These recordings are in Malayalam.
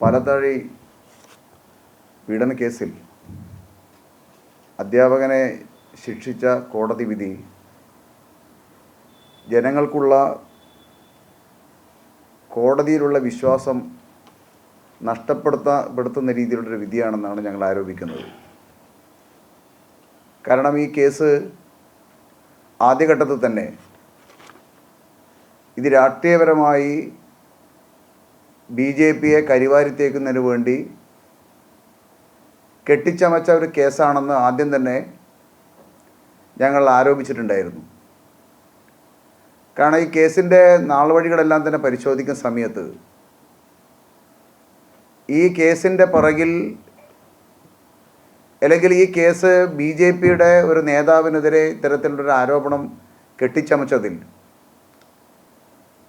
പാലത്താഴി പീഡന കേസിൽ അധ്യാപകനെ ശിക്ഷിച്ച കോടതി വിധി ജനങ്ങൾക്കുള്ള കോടതിയിലുള്ള വിശ്വാസം നഷ്ടപ്പെടുത്തപ്പെടുത്തുന്ന രീതിയിലുള്ളൊരു വിധിയാണെന്നാണ് ഞങ്ങൾ ആരോപിക്കുന്നത്. കാരണം ഈ കേസ് ആദ്യഘട്ടത്തിൽ തന്നെ ഇത് രാഷ്ട്രീയപരമായി ബി ജെ പിയെ കരിവാരിത്തേക്കുന്നതിന് വേണ്ടി കെട്ടിച്ചമച്ച ഒരു കേസാണെന്ന് ആദ്യം തന്നെ ഞങ്ങൾ ആരോപിച്ചിട്ടുണ്ടായിരുന്നു. കാരണം ഈ കേസിന്റെ നാൾവഴികളെല്ലാം തന്നെ പരിശോധിക്കുന്ന സമയത്ത് ഈ കേസിന്റെ പിറകിൽ അല്ലെങ്കിൽ ഈ കേസ് ബി ജെ പിയുടെ ഒരു നേതാവിനെതിരെ ഇത്തരത്തിലുള്ളൊരു ആരോപണം കെട്ടിച്ചമച്ചതിൽ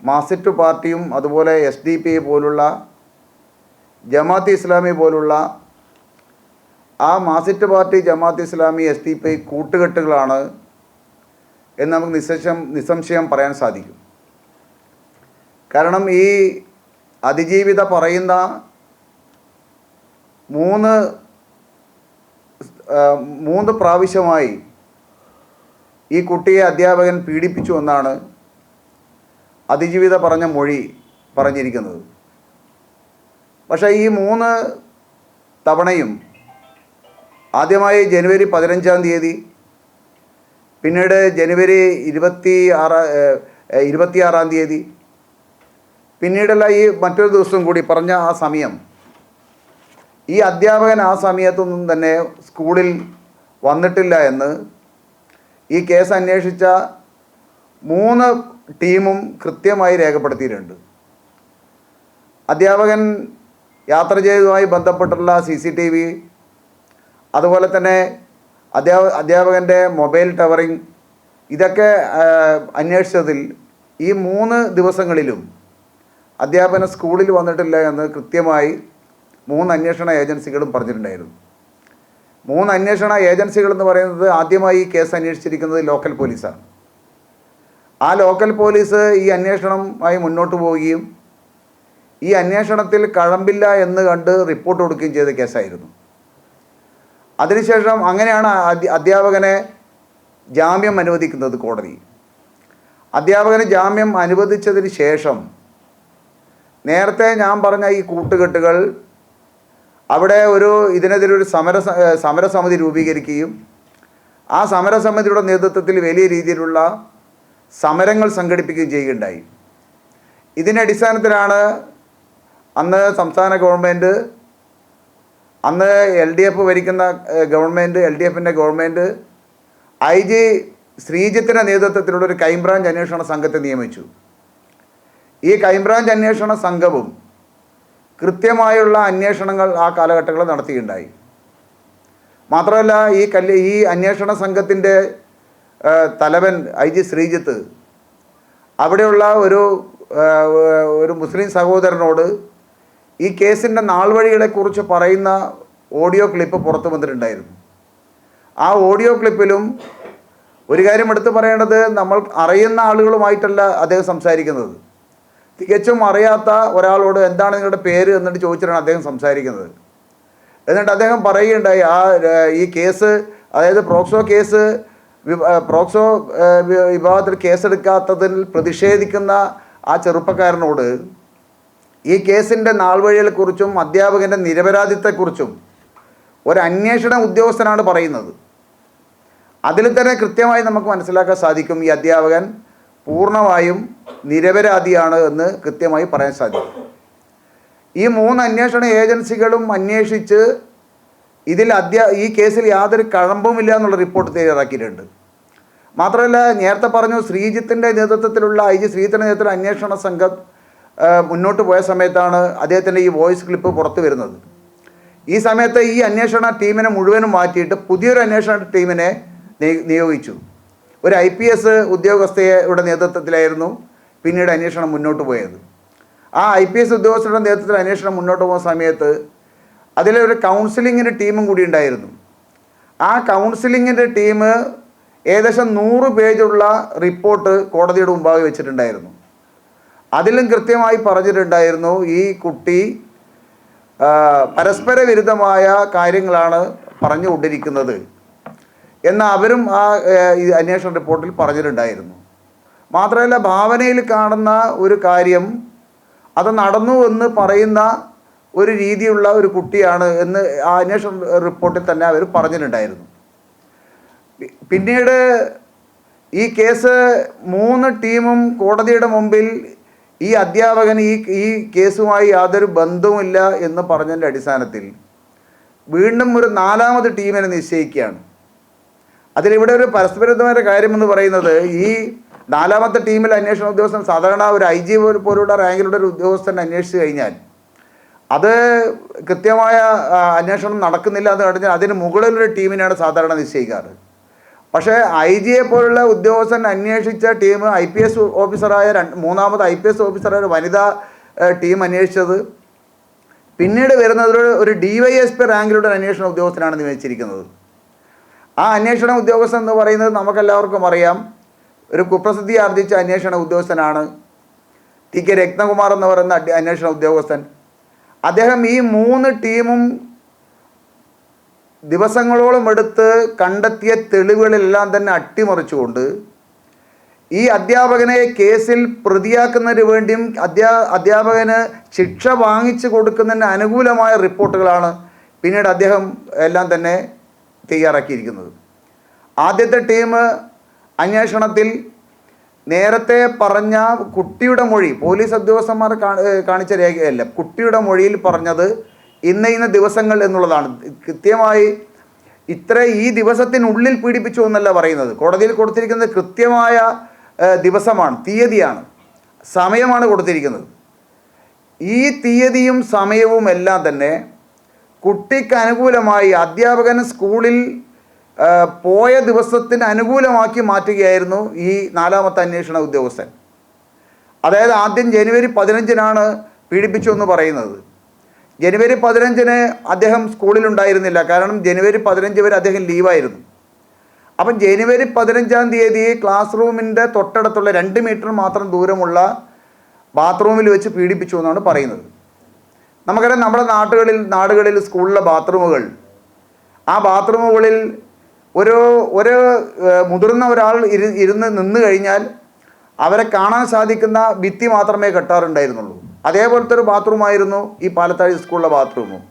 മാസിറ്റ് പാർട്ടിയും അതുപോലെ എസ് ഡി പി പോലുള്ള ജമാഅത്ത് ഇസ്ലാമി പോലുള്ള ആ മാസിറ്റ് party Jamaat Islami S D P കൂട്ടുകെട്ടുകളാണ് എന്ന് നമുക്ക് നിസ്സംശയം നിസ്സംശയം പറയാൻ സാധിക്കും. കാരണം ഈ അതിജീവിത പറയുന്ന മൂന്ന് മൂന്ന് പ്രാവശ്യമായി ഈ കുട്ടിയെ അധ്യാപകൻ പീഡിപ്പിച്ചു എന്നാണ് അതിജീവിത പറഞ്ഞ മൊഴി പറഞ്ഞിരിക്കുന്നത്. പക്ഷേ ഈ മൂന്ന് തവണയും ആദ്യമായി ജനുവരി പതിനഞ്ചാം തീയതി പിന്നീട് ജനുവരി ഇരുപത്തി ആറ് ഇരുപത്തിയാറാം തീയതി പിന്നീടുള്ള ഈ മറ്റൊരു ദിവസം കൂടി പറഞ്ഞ ആ സമയം ഈ അധ്യാപകൻ ആ സമയത്തൊന്നും തന്നെ സ്കൂളിൽ വന്നിട്ടില്ല എന്ന് ഈ കേസ് അന്വേഷിച്ച മൂന്ന് ടീമും കൃത്യമായി രേഖപ്പെടുത്തിയിട്ടുണ്ട്. അധ്യാപകൻ യാത്ര ചെയ്തതുമായി ബന്ധപ്പെട്ടുള്ള സി സി ടി വി അതുപോലെ തന്നെ അധ്യാപ അധ്യാപകന്റെ മൊബൈൽ ടവറിങ് ഇതൊക്കെ അന്വേഷിച്ചതിൽ ഈ മൂന്ന് ദിവസങ്ങളിലും അധ്യാപന സ്കൂളിൽ വന്നിട്ടില്ല എന്ന് കൃത്യമായി മൂന്ന് അന്വേഷണ ഏജൻസികളും പറഞ്ഞിട്ടുണ്ടായിരുന്നു. മൂന്ന് അന്വേഷണ ഏജൻസികൾ എന്ന് പറയുന്നത് ആദ്യമായി ഈ കേസ് അന്വേഷിച്ചിരിക്കുന്നത് ലോക്കൽ പോലീസാണ്. ആ ലോക്കൽ പോലീസ് ഈ അന്വേഷണമായി മുന്നോട്ട് പോവുകയും ഈ അന്വേഷണത്തിൽ കഴമ്പില്ല എന്ന് കണ്ട് റിപ്പോർട്ട് കൊടുക്കുകയും ചെയ്ത കേസായിരുന്നു. അതിനുശേഷം അങ്ങനെയാണ് അധ്യ- അധ്യാപകനെ ജാമ്യം അനുവദിക്കുന്നത് കോടതി. അധ്യാപകന് ജാമ്യം അനുവദിച്ചതിന് ശേഷം നേരത്തെ ഞാൻ പറഞ്ഞ ഈ കൂട്ടുകെട്ടുകൾ അവിടെ ഒരു ഇതിനെതിരെ ഒരു സമര സമരസമിതി രൂപീകരിക്കുകയും ആ സമരസമിതിയുടെ നേതൃത്വത്തിൽ വലിയ രീതിയിലുള്ള സമരങ്ങൾ സംഘടിപ്പിക്കുകയും ചെയ്യുകയുണ്ടായി. ഇതിന്റെ അടിസ്ഥാനത്തിലാണ് അന്ന് സംസ്ഥാന ഗവൺമെന്റ് അന്ന് എൽ ഡി എഫ് ഭരിക്കുന്ന ഗവൺമെന്റ് എൽ ഡി എഫിന്റെ ഗവൺമെന്റ് ഐ ജി ശ്രീജിത്തിന്റെ നേതൃത്വത്തിലുള്ള ഒരു ക്രൈംബ്രാഞ്ച് അന്വേഷണ സംഘത്തെ നിയമിച്ചു. ഈ ക്രൈംബ്രാഞ്ച് അന്വേഷണ സംഘവും കൃത്യമായുള്ള അന്വേഷണങ്ങൾ ആ കാലഘട്ടങ്ങളിൽ നടത്തിയിട്ടുണ്ടായി. മാത്രമല്ല ഈ കല്ല് ഈ അന്വേഷണ സംഘത്തിന്റെ തലവൻ ഐ ജി ശ്രീജിത്ത് അവിടെയുള്ള ഒരു ഒരു മുസ്ലിം സഹോദരനോട് ഈ കേസിന്റെ നാൾവഴികളെക്കുറിച്ച് പറയുന്ന ഓഡിയോ ക്ലിപ്പ് പുറത്തു വന്നിട്ടുണ്ടായിരുന്നു. ആ ഓഡിയോ ക്ലിപ്പിലും ഒരു കാര്യം എടുത്തു പറയേണ്ടത് നമ്മൾ അറിയുന്ന ആളുകളുമായിട്ടല്ല അദ്ദേഹം സംസാരിക്കുന്നത്. തികച്ചും അറിയാത്ത ഒരാളോട് എന്താണ് നിങ്ങളുടെ പേര് എന്നിട്ട് ചോദിച്ചിട്ടാണ് അദ്ദേഹം സംസാരിക്കുന്നത്. എന്നിട്ട് അദ്ദേഹം പറയുകയുണ്ടായി ആ ഈ കേസ് അതായത് പ്രോക്സോ കേസ് പ്രോക്സോ വിവാഹത്തിൽ കേസെടുക്കാത്തതിൽ പ്രതിഷേധിക്കുന്ന ആ ചെറുപ്പക്കാരനോട് ഈ കേസിന്റെ നാൾവഴികളെക്കുറിച്ചും അധ്യാപകന്റെ നിരപരാധിത്വത്തെക്കുറിച്ചും ഒരു അന്വേഷണ ഉദ്യോഗസ്ഥനാണ് പറയുന്നത്. അതിൽ തന്നെ കൃത്യമായി നമുക്ക് മനസ്സിലാക്കാൻ സാധിക്കും ഈ അധ്യാപകൻ പൂർണമായും നിരപരാധിയാണ് എന്ന് കൃത്യമായി പറയാൻ സാധിക്കും. ഈ മൂന്ന് അന്വേഷണ ഏജൻസികളും അന്വേഷിച്ച് ഇതിൽ അധ്യ ഈ കേസിൽ യാതൊരു കഴമ്പുമില്ല എന്നുള്ള റിപ്പോർട്ട് തയ്യാറാക്കിയിട്ടുണ്ട്. മാത്രമല്ല നേരത്തെ പറഞ്ഞു ശ്രീജിത്തിന്റെ നേതൃത്വത്തിലുള്ള ഐ ജി ശ്രീജിത്തിന്റെ നേതൃത്വത്തിൽ അന്വേഷണ സംഘം മുന്നോട്ട് പോയ സമയത്താണ് അദ്ദേഹത്തിന്റെ ഈ വോയിസ് ക്ലിപ്പ് പുറത്തു വരുന്നത്. ഈ സമയത്ത് ഈ അന്വേഷണ ടീമിനെ മുഴുവനും മാറ്റിയിട്ട് പുതിയൊരു അന്വേഷണ ടീമിനെ നിയോഗിച്ചു. ഒരു ഐ പി എസ് ഉദ്യോഗസ്ഥയുടെ നേതൃത്വത്തിലായിരുന്നു പിന്നീട് അന്വേഷണം മുന്നോട്ട് പോയത്. ആ ഐ പി എസ് ഉദ്യോഗസ്ഥരുടെ നേതൃത്വത്തിൽ അന്വേഷണം മുന്നോട്ട് പോകുന്ന സമയത്ത് അതിലൊരു കൗൺസിലിങ്ങിന്റെ ടീമും കൂടി ഉണ്ടായിരുന്നു. ആ കൗൺസിലിങ്ങിന്റെ ടീം ഏകദേശം നൂറ് പേജുള്ള റിപ്പോർട്ട് കോടതിയുടെ മുമ്പാകെ വെച്ചിട്ടുണ്ടായിരുന്നു. അതിലും കൃത്യമായി പറഞ്ഞിട്ടുണ്ടായിരുന്നു ഈ കുട്ടി പരസ്പര വിരുദ്ധമായ കാര്യങ്ങളാണ് പറഞ്ഞുകൊണ്ടിരിക്കുന്നത് എന്ന് അവരും ആ അന്വേഷണ റിപ്പോർട്ടിൽ പറഞ്ഞിട്ടുണ്ടായിരുന്നു. മാത്രമല്ല ഭാവനയിൽ കാണുന്ന ഒരു കാര്യം അത് നടന്നു എന്ന് പറയുന്ന ഒരു രീതിയുള്ള ഒരു കുട്ടിയാണ് എന്ന് ആ അന്വേഷണ റിപ്പോർട്ടിൽ തന്നെ അവർ പറഞ്ഞിട്ടുണ്ടായിരുന്നു. പിന്നീട് ഈ കേസ് മൂന്ന് ടീമും കോടതിയുടെ മുമ്പിൽ ഈ അധ്യാപകൻ ഈ ഈ കേസുമായി യാതൊരു ബന്ധവുമില്ല എന്ന് പറഞ്ഞതിന്റെ അടിസ്ഥാനത്തിൽ വീണ്ടും ഒരു നാലാമത് ടീമിനെ നിശ്ചയിക്കുകയാണ്. അതിലിവിടെ ഒരു പരസ്പരമായ കാര്യമെന്ന് പറയുന്നത് ഈ നാലാമത്തെ ടീമിൽ അന്വേഷണ ഉദ്യോഗസ്ഥൻ സാധാരണ ഒരു ഐ ജി പോലുള്ള റാങ്കിലുള്ള ഒരു ഉദ്യോഗസ്ഥൻ അന്വേഷിച്ച് കഴിഞ്ഞാൽ അത് കൃത്യമായ അന്വേഷണം നടക്കുന്നില്ല എന്ന് കഴിഞ്ഞാൽ അതിന് മുകളിലൊരു ടീമിനാണ് സാധാരണ നിശ്ചയിക്കാറ്. പക്ഷേ ഐ ജിയെ പോലുള്ള ഉദ്യോഗസ്ഥൻ അന്വേഷിച്ച ടീം ഐ പി എസ് ഓഫീസറായ രണ്ട് മൂന്നാമത് ഐ പി എസ് ഓഫീസറായ വനിതാ ടീം അന്വേഷിച്ചത്. പിന്നീട് വരുന്നത് ഒരു- ഡി വൈ എസ് പി റാങ്കിലുള്ള അന്വേഷണ ഉദ്യോഗസ്ഥനാണ് നിയമിച്ചിരിക്കുന്നത് ആ അന്വേഷണ ഉദ്യോഗസ്ഥൻ എന്ന് പറയുന്നത് നമുക്കെല്ലാവർക്കും അറിയാം. ഒരു കുപ്രസിദ്ധി ആർജിച്ച അന്വേഷണ ഉദ്യോഗസ്ഥനാണ്. ടി കെ രത്നകുമാർ എന്ന് പറയുന്ന അന്വേഷണ ഉദ്യോഗസ്ഥൻ. അദ്ദേഹം ഈ മൂന്ന് ടീമും ദിവസങ്ങളോളം എടുത്ത് കണ്ടെത്തിയ തെളിവുകളെല്ലാം തന്നെ അട്ടിമറിച്ചുകൊണ്ട് ഈ അധ്യാപകനെ കേസിൽ പ്രതിയാക്കുന്നതിന് വേണ്ടിയും അധ്യാ അധ്യാപകന് ശിക്ഷ വാങ്ങിച്ചു കൊടുക്കുന്നതിന് അനുകൂലമായ റിപ്പോർട്ടുകളാണ് പിന്നീട് അദ്ദേഹം എല്ലാം തന്നെ തയ്യാറാക്കിയിരിക്കുന്നത്. ആദ്യത്തെ ടീം അന്വേഷണത്തിൽ നേരത്തെ പറഞ്ഞ കുട്ടിയുടെ മൊഴി പോലീസ് ഉദ്യോഗസ്ഥന്മാർ കാണിച്ച രേഖയല്ല. കുട്ടിയുടെ മൊഴിയിൽ പറഞ്ഞത് ഇന്ന ഇന്ന ദിവസങ്ങൾ എന്നുള്ളതാണ്. കൃത്യമായി ഇത്ര ഈ ദിവസത്തിനുള്ളിൽ പീഡിപ്പിച്ചു എന്നല്ല പറയുന്നത്. കോടതിയിൽ കൊടുത്തിരിക്കുന്നത് കൃത്യമായ ദിവസമാണ് തീയതിയാണ്. സമയമാണ് കൊടുത്തിരിക്കുന്നത്. ഈ തീയതിയും സമയവും എല്ലാം തന്നെ കുട്ടിക്ക് അനുകൂലമായി അധ്യാപകൻ സ്കൂളിൽ പോയ ദിവസത്തിന് അനുകൂലമാക്കി മാറ്റുകയായിരുന്നു ഈ നാലാമത്തെ അന്വേഷണ ഉദ്യോഗസ്ഥൻ. അതായത് ആദ്യം ജനുവരി പതിനഞ്ചിനാണ് പീഡിപ്പിച്ചു എന്ന് പറയുന്നത്. ജനുവരി പതിനഞ്ചിന് അദ്ദേഹം സ്കൂളിലുണ്ടായിരുന്നില്ല. കാരണം ജനുവരി പതിനഞ്ച് വരെ അദ്ദേഹം ലീവായിരുന്നു. അപ്പം ജനുവരി പതിനഞ്ചാം തീയതി ക്ലാസ് റൂമിന്റെ തൊട്ടടുത്തുള്ള രണ്ട് മീറ്റർ മാത്രം ദൂരമുള്ള ബാത്റൂമിൽ വെച്ച് പീഡിപ്പിച്ചു എന്നാണ് പറയുന്നത്. നമുക്കറിയാം നമ്മുടെ നാട്ടുകളിൽ നാടുകളിൽ സ്കൂളിലെ ബാത്റൂമുകൾ. ആ ബാത്റൂമുകളിൽ ഒരു ഒരു മുതിർന്ന ഒരാൾ ഇരു ഇരുന്ന് നിന്ന് കഴിഞ്ഞാൽ അവരെ കാണാൻ സാധിക്കുന്ന ഭിത്തി മാത്രമേ കെട്ടാറുണ്ടായിരുന്നുള്ളൂ. അതേപോലത്തെ ഒരു ബാത്റൂമായിരുന്നു ഈ പാലത്താഴി സ്കൂളിലെ ബാത്റൂമും.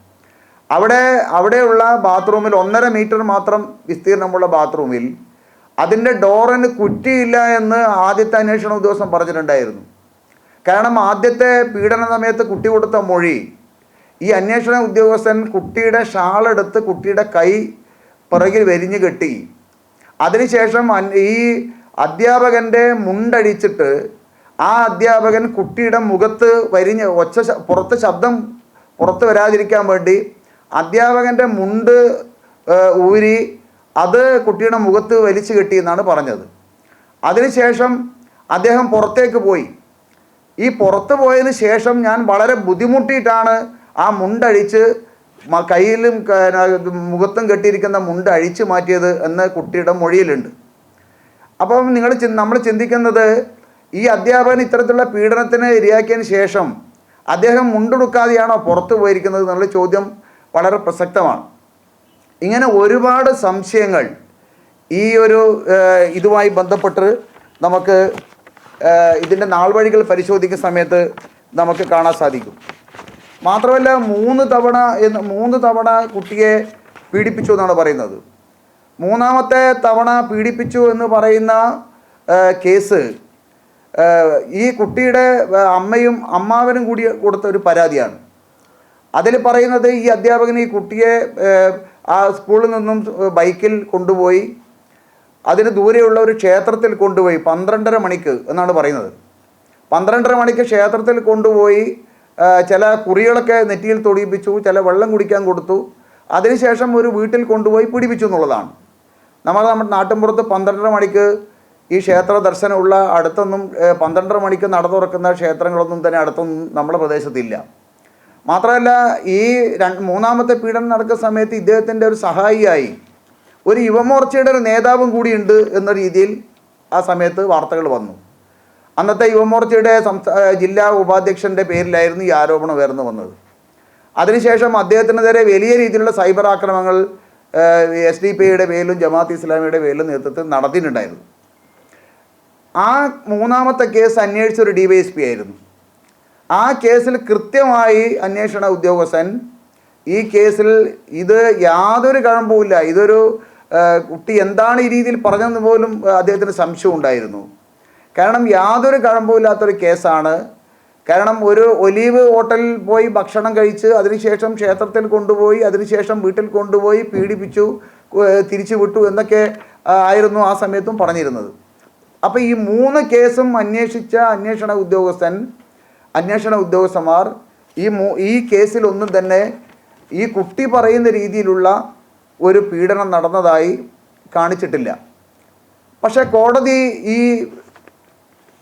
അവിടെ അവിടെയുള്ള ബാത്റൂമിൽ ഒന്നര മീറ്റർ മാത്രം വിസ്തീർണമുള്ള ബാത്റൂമിൽ അതിന്റെ ഡോറിന് കുറ്റിയില്ല എന്ന് ആദ്യത്തെ അന്വേഷണ ഉദ്യോഗസ്ഥൻ പറഞ്ഞിട്ടുണ്ടായിരുന്നു. കാരണം ആദ്യത്തെ പീഡന സമയത്ത് കുട്ടി കൊടുത്ത മൊഴി ഈ അന്വേഷണ ഉദ്യോഗസ്ഥൻ കുട്ടിയുടെ ഷാളെടുത്ത് കുട്ടിയുടെ കൈ പിറകിൽ വരിഞ്ഞു കെട്ടി. അതിനുശേഷം ഈ അധ്യാപകന്റെ മുണ്ടടിച്ചിട്ട് ആ അധ്യാപകൻ കുട്ടിയുടെ മുഖത്ത് വരിഞ്ഞ് ഒച്ച പുറത്ത് ശബ്ദം പുറത്ത് വരാതിരിക്കാൻ വേണ്ടി അധ്യാപകന്റെ മുണ്ട് ഊരി അത് കുട്ടിയുടെ മുഖത്ത് വലിച്ചു കെട്ടിയെന്നാണ് പറഞ്ഞത്. അതിനുശേഷം അദ്ദേഹം പുറത്തേക്ക് പോയി. ഈ പുറത്ത് പോയതിന് ശേഷം ഞാൻ വളരെ ബുദ്ധിമുട്ടിയിട്ടാണ് ആ മുണ്ടഴിച്ച് കയ്യിലും മുഖത്തും കെട്ടിയിരിക്കുന്ന മുണ്ട് അഴിച്ചു മാറ്റിയത് എന്ന് കുട്ടിയുടെ മൊഴിയിലുണ്ട്. അപ്പം നിങ്ങൾ നമ്മൾ ചിന്തിക്കുന്നത് ഈ അധ്യാപകൻ ഇത്തരത്തിലുള്ള പീഡനത്തിന് ഇരയാക്കിയതിന് ശേഷം അദ്ദേഹം മുണ്ടെടുക്കാതെയാണോ പുറത്തു പോയിരിക്കുന്നത് എന്നുള്ള ചോദ്യം വളരെ പ്രസക്തമാണ്. ഇങ്ങനെ ഒരുപാട് സംശയങ്ങൾ ഈ ഒരു ഇതുമായി ബന്ധപ്പെട്ട് നമുക്ക് ഇതിന്റെ നാൾ വഴികൾ പരിശോധിക്കുന്ന സമയത്ത് നമുക്ക് കാണാൻ സാധിക്കും. മാത്രമല്ല മൂന്ന് തവണ എന്ന് മൂന്ന് തവണ കുട്ടിയെ പീഡിപ്പിച്ചു എന്നാണ് പറയുന്നത്. മൂന്നാമത്തെ തവണ പീഡിപ്പിച്ചു എന്ന് പറയുന്ന കേസ് ഈ കുട്ടിയുടെ അമ്മയും അമ്മാവനും കൂടി കൊടുത്ത ഒരു പരാതിയാണ്. അതിൽ പറയുന്നത് ഈ അധ്യാപകൻ ഈ കുട്ടിയെ ആ സ്കൂളിൽ നിന്നും ബൈക്കിൽ കൊണ്ടുപോയി അതിന് ദൂരെയുള്ള ഒരു ക്ഷേത്രത്തിൽ കൊണ്ടുപോയി പന്ത്രണ്ടര മണിക്ക് എന്നാണ് പറയുന്നത്. പന്ത്രണ്ടര മണിക്ക് ക്ഷേത്രത്തിൽ കൊണ്ടുപോയി ചില കുറികളൊക്കെ നെറ്റിയിൽ തൊടിയിപ്പിച്ചു ചില വെള്ളം കുടിക്കാൻ കൊടുത്തു. അതിനുശേഷം ഒരു വീട്ടിൽ കൊണ്ടുപോയി പിടിപ്പിച്ചു എന്നുള്ളതാണ്. നമ്മൾ നമ്മുടെ നാട്ടിൻപുറത്ത് പന്ത്രണ്ടര മണിക്ക് ഈ ക്ഷേത്ര ദർശനമുള്ള അടുത്തൊന്നും പന്ത്രണ്ടര മണിക്ക് നട തുറക്കുന്ന ക്ഷേത്രങ്ങളൊന്നും തന്നെ അടുത്തൊന്നും നമ്മുടെ പ്രദേശത്തില്ല. മാത്രമല്ല ഈ മൂന്നാമത്തെ പീഡനം നടക്കുന്ന സമയത്ത് ഇദ്ദേഹത്തിന്റെ ഒരു സഹായിയായി ഒരു യുവമോർച്ചയുടെ ഒരു നേതാവും കൂടിയുണ്ട് എന്ന രീതിയിൽ ആ സമയത്ത് വാർത്തകൾ വന്നു. അന്നത്തെ യുവമോർച്ചയുടെ സംസ്ഥാ ജില്ലാ ഉപാധ്യക്ഷന്റെ പേരിലായിരുന്നു ഈ ആരോപണം ഉയർന്നു വന്നത്. അതിനുശേഷം അദ്ദേഹത്തിനെതിരെ വലിയ രീതിയിലുള്ള സൈബർ ആക്രമണങ്ങൾ എസ് ഡി പി പേരിലും ജമാഅത്ത് ഇസ്ലാമിയുടെ പേരിലും നേതൃത്വത്തിൽ നടത്തിയിട്ടുണ്ടായിരുന്നു. ആ മൂന്നാമത്തെ കേസ് അന്വേഷിച്ച ഒരു ഡി വൈ എസ് പി ആയിരുന്നു. ആ കേസിൽ കൃത്യമായി അന്വേഷണ ഉദ്യോഗസ്ഥൻ ഈ കേസിൽ ഇത് യാതൊരു കഴമ്പുമില്ല. ഇതൊരു കുട്ടി എന്താണ് ഈ രീതിയിൽ പറഞ്ഞതെന്ന് പോലും അദ്ദേഹത്തിന് സംശയം ഉണ്ടായിരുന്നു കാരണം യാതൊരു കഴമ്പുമില്ലാത്തൊരു കേസാണ്. കാരണം ഒരു ഒലീവ് ഹോട്ടലിൽ പോയി ഭക്ഷണം കഴിച്ച് അതിനുശേഷം ക്ഷേത്രത്തിൽ കൊണ്ടുപോയി അതിനുശേഷം വീട്ടിൽ കൊണ്ടുപോയി പീഡിപ്പിച്ചു തിരിച്ചു വിട്ടു എന്നൊക്കെ ആയിരുന്നു ആ സമയത്തും പറഞ്ഞിരുന്നത്. അപ്പോൾ ഈ മൂന്ന് കേസും അന്വേഷിച്ച അന്വേഷണ ഉദ്യോഗസ്ഥൻ അന്വേഷണ ഉദ്യോഗസ്ഥന്മാർ ഈ മൂ ഈ കേസിലൊന്നും തന്നെ ഈ കുട്ടി പറയുന്ന രീതിയിലുള്ള ഒരു പീഡനം നടന്നതായി കാണിച്ചിട്ടില്ല. പക്ഷേ കോടതി ഈ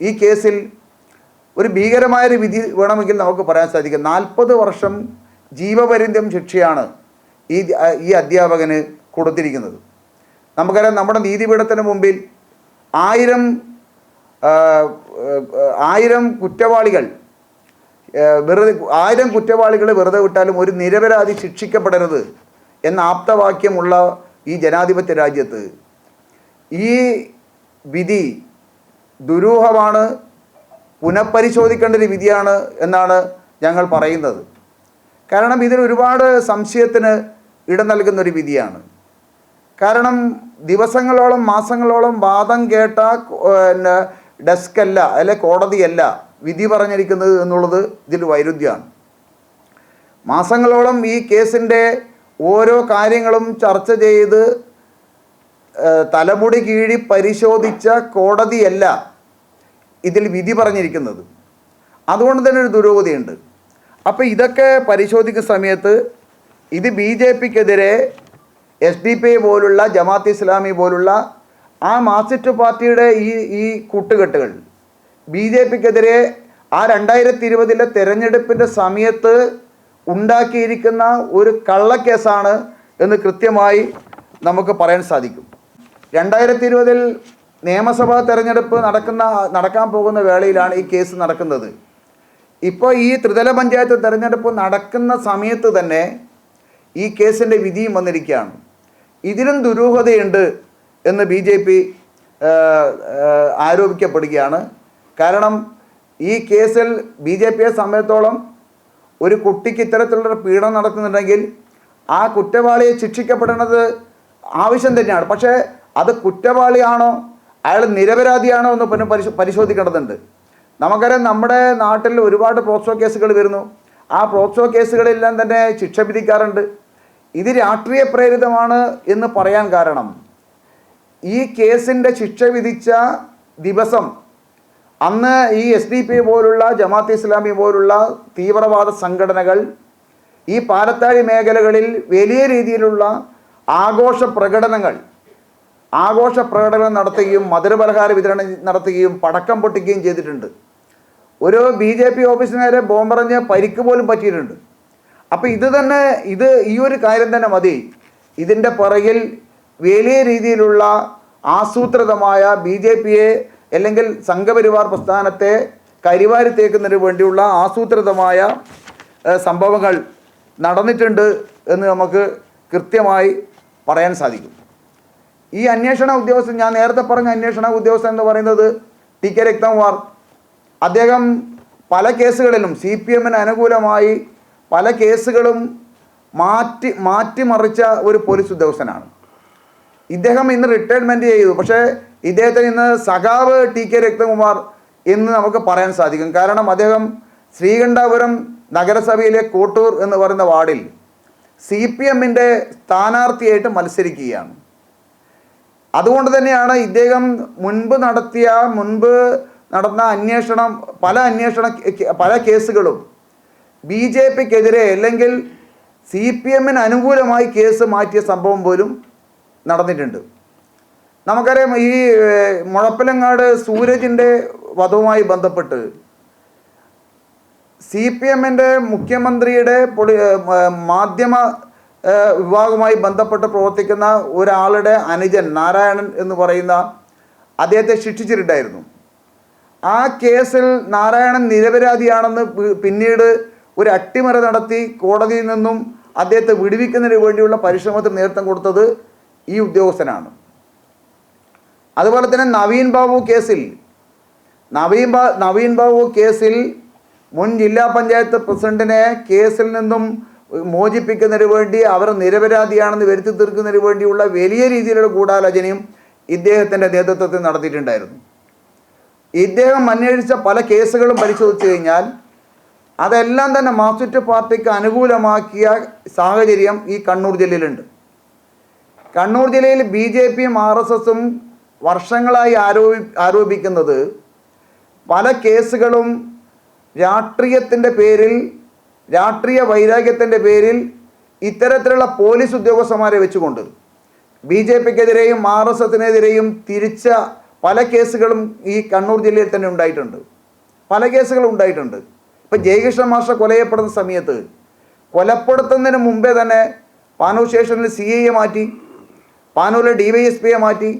ഈ കേസിൽ ഒരു ഭീകരമായൊരു വിധി വേണമെങ്കിൽ നമുക്ക് പറയാൻ സാധിക്കും. നാൽപ്പത് വർഷം ജീവപര്യന്തം ശിക്ഷയാണ് ഈ ഈ അധ്യാപകന് കൊടുത്തിരിക്കുന്നത്. നമുക്കറിയാം നമ്മുടെ നീതിപീഠത്തിന് മുമ്പിൽ ആയിരം ആയിരം കുറ്റവാളികൾ വെറുതെ ആയിരം കുറ്റവാളികളെ വെറുതെ വിട്ടാലും ഒരു നിരപരാധി ശിക്ഷിക്കപ്പെടരുത് എന്ന ആപ്തവാക്യമുള്ള ഈ ജനാധിപത്യ രാജ്യത്ത് ഈ വിധി ദുരൂഹമാണ്. പുനഃപരിശോധിക്കേണ്ട ഒരു വിധിയാണ് എന്നാണ് ഞങ്ങൾ പറയുന്നത്. കാരണം ഇതിന് ഒരുപാട് സംശയത്തിന് ഇടം നൽകുന്ന ഒരു വിധിയാണ്. കാരണം ദിവസങ്ങളോളം മാസങ്ങളോളം വാദം കേട്ട പിന്നെ ഡെസ്കല്ല അല്ലെ കോടതിയല്ല വിധി പറഞ്ഞിരിക്കുന്നത് എന്നുള്ളത് ഇതിൽ വൈരുദ്ധ്യമാണ്. മാസങ്ങളോളം ഈ കേസിന്റെ ഓരോ കാര്യങ്ങളും ചർച്ച ചെയ്ത് തലമുടി കീഴി പരിശോധിച്ച കോടതിയല്ല ഇതിൽ വിധി പറഞ്ഞിരിക്കുന്നത്. അതുകൊണ്ട് തന്നെ ഒരു ദുരൂഹതയുണ്ട്. അപ്പോൾ ഇതൊക്കെ പരിശോധിക്കുന്ന സമയത്ത് ഇത് ബി ജെ പിക്കെതിരെ എസ് ഡി പി പോലുള്ള ജമാഅത്ത് ഇസ്ലാമി പോലുള്ള ആ മാർക്സിസ്റ്റ് പാർട്ടിയുടെ ഈ ഈ കൂട്ടുകെട്ടുകൾ ബി ജെ പിക്കെതിരെ ആ രണ്ടായിരത്തി ഇരുപതിലെ തെരഞ്ഞെടുപ്പിന്റെ സമയത്ത് ഉണ്ടാക്കിയിരിക്കുന്ന ഒരു കള്ളക്കേസാണ് എന്ന് കൃത്യമായി നമുക്ക് പറയാൻ സാധിക്കും. രണ്ടായിരത്തി ഇരുപതിൽ നിയമസഭാ തെരഞ്ഞെടുപ്പ് നടക്കുന്ന നടക്കാൻ പോകുന്ന വേളയിലാണ് ഈ കേസ് നടക്കുന്നത്. ഇപ്പോൾ ഈ ത്രിതല പഞ്ചായത്ത് തെരഞ്ഞെടുപ്പ് നടക്കുന്ന സമയത്ത് തന്നെ ഈ കേസിന്റെ വിധിയും വന്നിരിക്കുകയാണ്. ഇതിലും ദുരൂഹതയുണ്ട് എന്ന് ബി ജെ പി ആരോപിക്കപ്പെടുകയാണ്. കാരണം ഈ കേസിൽ ബി ജെ പിയെ സംബന്ധിച്ചോളം ഒരു കുട്ടിക്ക് ഇത്തരത്തിലുള്ള പീഡനം നടക്കുന്നുണ്ടെങ്കിൽ ആ കുറ്റവാളിയെ ശിക്ഷിക്കപ്പെടേണ്ടത് ആവശ്യം തന്നെയാണ്. പക്ഷേ അത് കുറ്റവാളിയാണോ അയാൾ നിരപരാധിയാണോ എന്ന് പിന്നെ പരിശോ പരിശോധിക്കേണ്ടതുണ്ട്. നമുക്കറിയാം നമ്മുടെ നാട്ടിൽ ഒരുപാട് പ്രോക്സോ കേസുകൾ വരുന്നു. ആ പ്രോക്സോ കേസുകളെല്ലാം തന്നെ ശിക്ഷ വിധിക്കാറുണ്ട്. ഇത് രാഷ്ട്രീയ പ്രേരിതമാണ് എന്ന് പറയാൻ കാരണം ഈ കേസിന്റെ ശിക്ഷ വിധിച്ച ദിവസം അന്ന് ഈ എസ് ഡി പി പോലുള്ള ജമാഅത്ത് ഇസ്ലാമി പോലുള്ള തീവ്രവാദ സംഘടനകൾ ഈ പാലത്താഴി മേഖലകളിൽ വലിയ രീതിയിലുള്ള ആഘോഷ പ്രകടനങ്ങൾ ആഘോഷ പ്രകടനം നടത്തുകയും മധുരപലഹാര വിതരണം നടത്തുകയും പടക്കം പൊട്ടിക്കുകയും ചെയ്തിട്ടുണ്ട്. ഒരു ബി ജെ പി ഓഫീസിന് നേരെ ബോംബെറിഞ്ഞ് പരിക്ക് പോലും പറ്റിയിട്ടുണ്ട്. അപ്പോൾ ഇത് തന്നെ ഇത് ഈ ഒരു കാര്യം തന്നെ മതി. ഇതിന്റെ പുറകിൽ വലിയ രീതിയിലുള്ള ആസൂത്രിതമായ ബി ജെ പിയെ അല്ലെങ്കിൽ സംഘപരിവാർ പ്രസ്ഥാനത്തെ കരിവാരി തേക്കുന്നതിന് വേണ്ടിയുള്ള ആസൂത്രിതമായ സംഭവങ്ങൾ നടന്നിട്ടുണ്ട് എന്ന് നമുക്ക് കൃത്യമായി പറയാൻ സാധിക്കും. ഈ അന്വേഷണ ഉദ്യോഗസ്ഥൻ ഞാൻ നേരത്തെ പറഞ്ഞ അന്വേഷണ ഉദ്യോഗസ്ഥൻ എന്ന് പറയുന്നത് ടി കെ രക്തകുമാർ അദ്ദേഹം പല കേസുകളിലും സി പി എമ്മിന് അനുകൂലമായി പല കേസുകളും മാറ്റി മാറ്റിമറിച്ച ഒരു പോലീസ് ഉദ്യോഗസ്ഥനാണ്. ഇദ്ദേഹം ഇന്ന് റിട്ടയർമെന്റ് ചെയ്തു. പക്ഷേ ഇദ്ദേഹത്തിന് ഇന്ന് സഖാവ് ടി കെ രക്തകുമാർ എന്ന് നമുക്ക് പറയാൻ സാധിക്കും. കാരണം അദ്ദേഹം ശ്രീകണ്ഠാപുരം നഗരസഭയിലെ കോട്ടൂർ എന്ന് പറയുന്ന വാർഡിൽ സി പി എമ്മിന്റെ സ്ഥാനാർത്ഥിയായിട്ട് മത്സരിക്കുകയാണ്. അതുകൊണ്ട് തന്നെയാണ് ഇദ്ദേഹം മുൻപ് നടത്തിയ മുൻപ് നടന്ന അന്വേഷണം പല അന്വേഷണ പല കേസുകളും ബി ജെ പിക്കെതിരെ അല്ലെങ്കിൽ സി പി എമ്മിന് അനുകൂലമായി കേസ് മാറ്റിയ സംഭവം പോലും നടന്നിട്ടുണ്ട്. നമുക്കറിയാം ഈ മുഴപ്പിലങ്ങാട് സൂരജിന്റെ വധവുമായി ബന്ധപ്പെട്ട് സി പി എമ്മിന്റെ മുഖ്യമന്ത്രിയുടെ പൊളി മാധ്യമ വിഭാഗവുമായി ബന്ധപ്പെട്ട് പ്രവർത്തിക്കുന്ന ഒരാളുടെ അനുജൻ നാരായണൻ എന്ന് പറയുന്ന അദ്ദേഹത്തെ ശിക്ഷിച്ചിട്ടുണ്ടായിരുന്നു. ആ കേസിൽ നാരായണൻ നിരപരാധിയാണെന്ന് പിന്നീട് ഒരു അട്ടിമറി നടത്തി കോടതിയിൽ നിന്നും അദ്ദേഹത്തെ വിടുവിക്കുന്നതിന് വേണ്ടിയുള്ള പരിശ്രമത്തിന് നേതൃത്വം കൊടുത്തത് ഈ ഉദ്യോഗസ്ഥനാണ്. അതുപോലെ തന്നെ നവീൻ ബാബു കേസിൽ നവീൻ ബാ നവീൻ ബാബു കേസിൽ മുൻ ജില്ലാ പഞ്ചായത്ത് പ്രസിഡന്റിനെ കേസിൽ നിന്നും മോചിപ്പിക്കുന്നതിന് വേണ്ടി അവർ നിരപരാധിയാണെന്ന് വരുത്തി തീർക്കുന്നതിന് വേണ്ടിയുള്ള വലിയ രീതിയിലുള്ള ഗൂഢാലോചനയും ഇദ്ദേഹത്തിന്റെ നേതൃത്വത്തിൽ നടത്തിയിട്ടുണ്ടായിരുന്നു. ഇദ്ദേഹം അന്വേഷിച്ച പല കേസുകളും പരിശോധിച്ചു കഴിഞ്ഞാൽ അതെല്ലാം തന്നെ മാർക്സിസ്റ്റ് പാർട്ടിക്ക് അനുകൂലമാക്കിയ സാഹചര്യം ഈ കണ്ണൂർ ജില്ലയിലുണ്ട്. കണ്ണൂർ ജില്ലയിൽ ബി ജെ പിയും ആർ എസ് എസും വർഷങ്ങളായി ആരോപി ആരോപിക്കുന്നത് പല കേസുകളും രാഷ്ട്രീയത്തിന്റെ പേരിൽ രാഷ്ട്രീയ വൈരാഗ്യത്തിന്റെ പേരിൽ ഇത്തരത്തിലുള്ള പോലീസ് ഉദ്യോഗസ്ഥന്മാരെ വെച്ചുകൊണ്ട് ബി ജെ പിക്കെതിരെയും ആർ എസ് എസിനെതിരെയും തിരിച്ച പല കേസുകളും ഈ കണ്ണൂർ ജില്ലയിൽ തന്നെ ഉണ്ടായിട്ടുണ്ട്. പല കേസുകളും ഉണ്ടായിട്ടുണ്ട്. ഇപ്പം ജയകൃഷ്ണ മാഷ കൊലയപ്പെടുന്ന സമയത്ത് കൊലപ്പെടുത്തുന്നതിന് മുമ്പേ തന്നെ പാനൂർ സ്റ്റേഷനിൽ സി ഐയെ മാറ്റി പാനൂരിലെ ഡി വൈ എസ് പിയെ മാറ്റി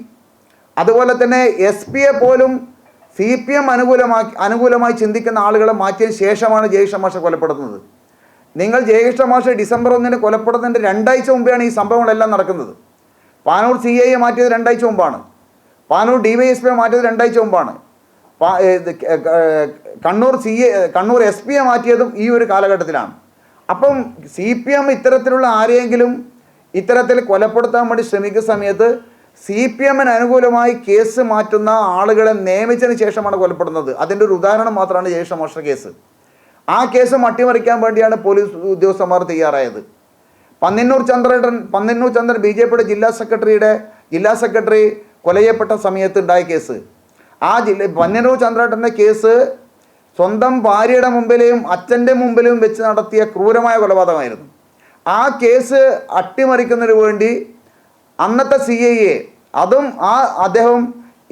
അതുപോലെ തന്നെ എസ് പിയെ പോലും സി പി എം അനുകൂലമാക്കി അനുകൂലമായി ചിന്തിക്കുന്ന ആളുകളെ മാറ്റിയതിന് ശേഷമാണ് ജയകൃഷ്ണ മാഷ കൊലപ്പെടുത്തുന്നത്. നിങ്ങൾ ജയകൃഷ്ണ മാഷ ഡിസംബർ ഒന്നിന് കൊലപ്പെടുന്നതിന്റെ രണ്ടാഴ്ച മുമ്പെയാണ് ഈ സംഭവങ്ങളെല്ലാം നടക്കുന്നത്. പാനൂർ സി ഐയെ മാറ്റിയത് രണ്ടാഴ്ച മുമ്പാണ്. പാനൂർ ഡി വൈ എസ് പിയെ മാറ്റിയത് രണ്ടാഴ്ച മുമ്പാണ്. Kannur C A Kannur S പിയെ മാറ്റിയതും ഈ ഒരു കാലഘട്ടത്തിലാണ്. അപ്പം സി പി എം ഇത്തരത്തിലുള്ള ആരെയെങ്കിലും ഇത്തരത്തിൽ കൊലപ്പെടുത്താൻ വേണ്ടി ശ്രമിക്കുന്ന സമയത്ത് സി പി എമ്മിന് അനുകൂലമായി കേസ് മാറ്റുന്ന ആളുകളെ നിയമിച്ചതിന് ശേഷമാണ് കൊലപ്പെടുന്നത്. അതിന്റെ ഒരു ഉദാഹരണം മാത്രമാണ് ജയകൃഷ്ണ മോഷണ കേസ്. ആ കേസ് മട്ടിമറിക്കാൻ വേണ്ടിയാണ് പോലീസ് ഉദ്യോഗസ്ഥന്മാർ തയ്യാറായത്. പന്നിന്നൂർ ചന്ദ്രൻ പന്നിന്നൂർ ചന്ദ്രൻ ബി ജെ പിയുടെ ജില്ലാ സെക്രട്ടറിയുടെ ജില്ലാ സെക്രട്ടറി കൊല ചെയ്യപ്പെട്ട സമയത്ത് ഉണ്ടായ കേസ്. ആ ജില്ല പന്നിന്നൂർ ചന്ദ്രേട്ടന്റെ കേസ് സ്വന്തം ഭാര്യയുടെ മുമ്പിലെയും അച്ഛന്റെ മുമ്പിലും വെച്ച് നടത്തിയ ക്രൂരമായ കൊലപാതകമായിരുന്നു. ആ കേസ് അട്ടിമറിക്കുന്നതിന് വേണ്ടി അന്നത്തെ സി ഐ എ അതും ആ അദ്ദേഹം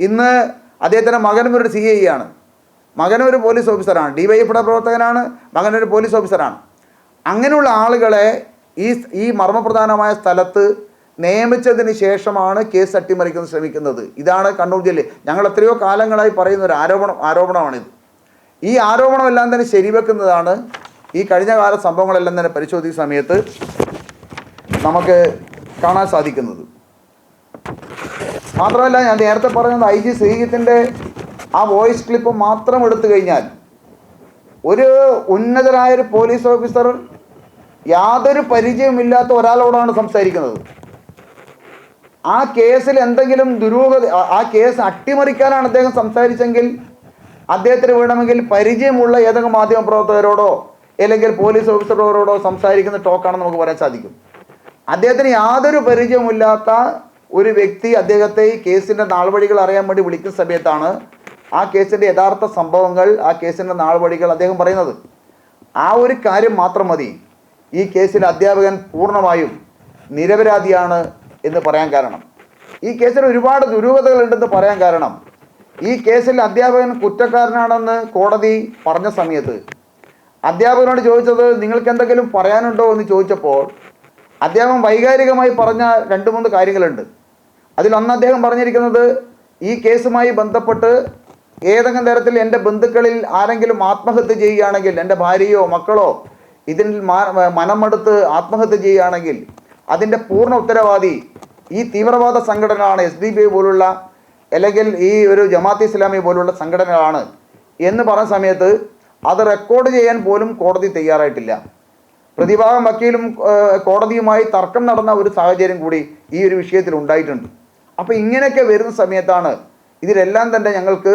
ഇന്ന് അദ്ദേഹത്തിന്റെ മകനും ഒരു സി ഐ ആണ്. മകനും ഒരു പോലീസ് ഓഫീസറാണ് ഡി വൈ എഫിയുടെ പ്രവർത്തകനാണ് മകനൊരു പോലീസ് ഓഫീസറാണ്. അങ്ങനെയുള്ള ആളുകളെ ഈ ഈ മർമ്മപ്രധാനമായ സ്ഥലത്ത് നിയമിച്ചതിന് ശേഷമാണ് കേസ് അട്ടിമറിക്കാൻ ശ്രമിക്കുന്നത്. ഇതാണ് കണ്ണൂർ ജില്ലയിൽ ഞങ്ങൾ എത്രയോ കാലങ്ങളായി പറയുന്ന ഒരു ആരോപണം ആരോപണമാണിത്. ഈ ആരോപണമെല്ലാം തന്നെ ശരിവെക്കുന്നതാണ് ഈ കഴിഞ്ഞ കാല സംഭവങ്ങളെല്ലാം തന്നെ പരിശോധിക്കുന്ന സമയത്ത് നമുക്ക് കാണാൻ സാധിക്കുന്നത്. മാത്രമല്ല ഞാൻ നേരത്തെ പറഞ്ഞത് ഐ ജി ശ്രീജിത്തിന്റെ ആ വോയിസ് ക്ലിപ്പ് മാത്രം എടുത്തു കഴിഞ്ഞാൽ ഒരു ഉന്നതരായൊരു പോലീസ് ഓഫീസർ യാതൊരു പരിചയമില്ലാത്ത ഒരാളോടാണ് സംസാരിക്കുന്നത്. ആ കേസിൽ എന്തെങ്കിലും ദുരൂഹത ആ കേസ് അട്ടിമറിക്കാനാണ് അദ്ദേഹം സംസാരിച്ചെങ്കിൽ അദ്ദേഹത്തിന് വേണമെങ്കിൽ പരിചയമുള്ള ഏതെങ്കിലും മാധ്യമ പ്രവർത്തകരോടോ അല്ലെങ്കിൽ പോലീസ് ഓഫീസറോടോ സംസാരിക്കുന്ന ടോക്കാണെന്ന് നമുക്ക് പറയാൻ സാധിക്കും. അദ്ദേഹത്തിന് യാതൊരു പരിചയമില്ലാത്ത ഒരു വ്യക്തി അദ്ദേഹത്തെ ഈ കേസിന്റെ നാൾവഴികൾ അറിയാൻ വേണ്ടി വിളിക്കുന്ന സമയത്താണ് ആ കേസിന്റെ യഥാർത്ഥ സംഭവങ്ങൾ ആ കേസിന്റെ നാൾവഴികൾ അദ്ദേഹം പറയുന്നത്. ആ ഒരു കാര്യം മാത്രം മതി. ഈ കേസിൽ അധ്യാപകൻ പൂർണമായും നിരപരാധിയാണ് എന്ന് പറയാൻ കാരണം. ഈ കേസിൽ ഒരുപാട് ദുരൂഹതകൾ ഉണ്ടെന്ന് പറയാൻ കാരണം. ഈ കേസിൽ അധ്യാപകൻ കുറ്റക്കാരനാണെന്ന് കോടതി പറഞ്ഞ സമയത്ത് അധ്യാപകനോട് ചോദിച്ചത് നിങ്ങൾക്ക് എന്തെങ്കിലും പറയാനുണ്ടോ? എന്ന് ചോദിച്ചപ്പോൾ അദ്ദേഹം വൈകാരികമായി പറഞ്ഞ രണ്ട് മൂന്ന് കാര്യങ്ങളുണ്ട്. അതിലൊന്ന് അദ്ദേഹം പറഞ്ഞിരിക്കുന്നത് ഈ കേസുമായി ബന്ധപ്പെട്ട് ഏതെങ്കിലും തരത്തിൽ എന്റെ ബന്ധുക്കളിൽ ആരെങ്കിലും ആത്മഹത്യ ചെയ്യുകയാണെങ്കിൽ എന്റെ ഭാര്യയോ മക്കളോ ഇതിൽ മനമെടുത്ത് ആത്മഹത്യ ചെയ്യുകയാണെങ്കിൽ അതിന്റെ പൂർണ ഉത്തരവാദി ഈ തീവ്രവാദ സംഘടനകളാണ് എസ് ഡി ബി പോലുള്ള അല്ലെങ്കിൽ ഈ ഒരു ജമാഅത്ത് ഇസ്ലാമി പോലുള്ള സംഘടനകളാണ് എന്ന് പറഞ്ഞ സമയത്ത് അത് റെക്കോർഡ് ചെയ്യാൻ പോലും കോടതി തയ്യാറായിട്ടില്ല. പ്രതിഭാഗം വക്കീലും കോടതിയുമായി തർക്കം നടന്ന ഒരു സാഹചര്യം കൂടി ഈ ഒരു വിഷയത്തിൽ ഉണ്ടായിട്ടുണ്ട്. അപ്പോൾ ഇങ്ങനെയൊക്കെ വരുന്ന സമയത്താണ് ഇതിലെല്ലാം തന്നെ ഞങ്ങൾക്ക്